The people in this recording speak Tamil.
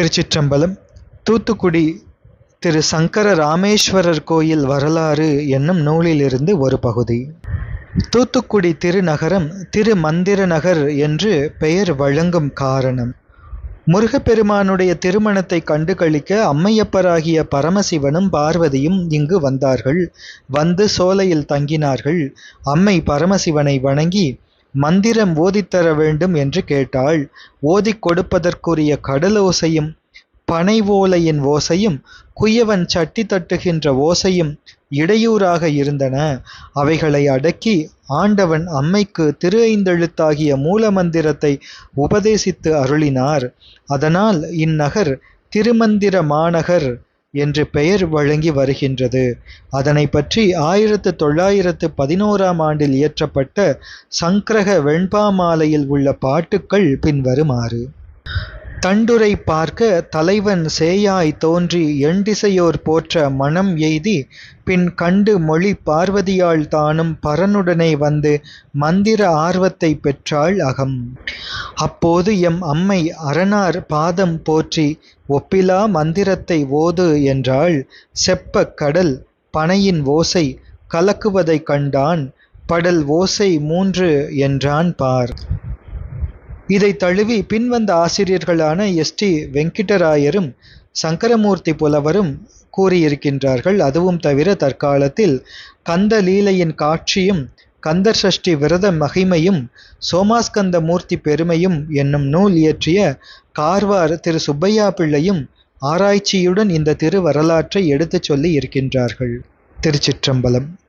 திருச்சிற்றம்பலம் தூத்துக்குடி திரு சங்கர ராமேஸ்வரர் கோயில் வரலாறு என்னும் நூலிலிருந்து ஒரு பகுதி. தூத்துக்குடி திருநகரம் திருமந்திர நகர் என்று பெயர் வழங்கும் காரணம். முருகப்பெருமானுடைய திருமணத்தை கண்டுகளிக்க அம்மையப்பராகிய பரமசிவனும் பார்வதியும் இங்கு வந்தார்கள். வந்து சோலையில் தங்கினார்கள். அம்மை பரமசிவனை வணங்கி மந்திரம் ஓதித்தர வேண்டும் என்று கேட்டாள். ஓதிக் கொடுப்பதற்குரிய கடலோசையும் பனை ஓலையின் ஓசையும் குயவன் சட்டி தட்டுகின்ற ஓசையும் இடையூறாக இருந்தன. அவைகளை அடக்கி ஆண்டவன் அம்மைக்கு திரு ஐந்தெழுத்தாகிய மூலமந்திரத்தை உபதேசித்து அருளினார். அதனால் இந்நகர் திருமந்திர மாநகர் என்று பெயர் வழங்கி வருகின்றது. அதனை பற்றி ஆயிரத்து தொள்ளாயிரத்து பதினோராம் ஆண்டில் இயற்றப்பட்ட சங்கிரக வெண்பாமாலையில் உள்ள பாட்டுக்கள் பின்வருமாறு. தண்டுரை பார்க்க தலைவன் சேயாய் தோன்றி எண்டிசையோர் போற்ற மனம் எய்தி பின் கண்டு மொழி பார்வதியாள் தானும் பரனுடனே வந்து மந்திர ஆர்வத்தை பெற்றாள் அகம். அப்போது எம் அம்மை அரணார் பாதம் போற்றி ஒப்பிலா மந்திரத்தை ஓது என்றாள். செப்ப கடல் பனையின் ஓசை கலக்குவதைக் கண்டான் படல் ஓசை மூன்று என்றான் பார். இதை தழுவி பின்வந்த ஆசிரியர்களான எஸ். டி. வெங்கடராயரும் சங்கரமூர்த்தி புலவரும் கூறியிருக்கின்றார்கள். அதுவும் தவிர தற்காலத்தில் கந்த லீலையின் காட்சியும் கந்தர் சஷ்டி விரத மகிமையும் சோமாஸ்கந்த மூர்த்தி பெருமையும் என்னும் நூல் இயற்றிய கார்வார் திரு. சுப்பையா பிள்ளையும் ஆராய்ச்சியுடன் இந்த திரு வரலாற்றை எடுத்துச் சொல்லி இருக்கின்றார்கள். திருச்சிற்றம்பலம்.